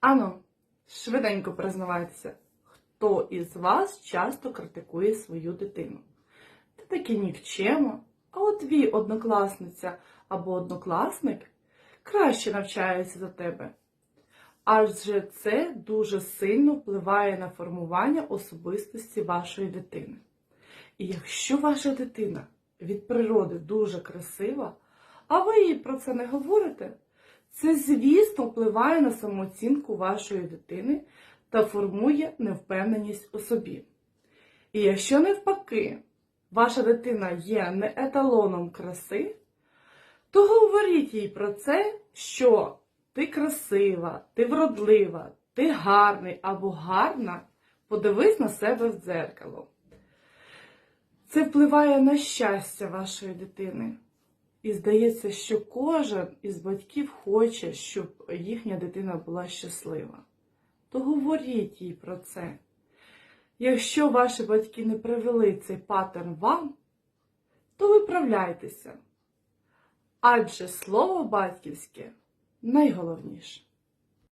Ану, швиденько признавайтеся, хто із вас часто критикує свою дитину? Ти таки нікчемо, а от твій однокласниця або однокласник краще навчається за тебе. Адже це дуже сильно впливає на формування особистості вашої дитини. І якщо ваша дитина від природи дуже красива, а ви їй про це не говорите, це, звісно, впливає на самооцінку вашої дитини та формує невпевненість у собі. І якщо навпаки, ваша дитина є не еталоном краси, то говоріть їй про це, що ти красива, ти вродлива, ти гарний або гарна, подивись на себе в дзеркало. Це впливає на щастя вашої дитини. І здається, що кожен із батьків хоче, щоб їхня дитина була щаслива. То говоріть їй про це. Якщо ваші батьки не привели цей паттерн вам, то виправляйтеся. Адже слово батьківське найголовніше.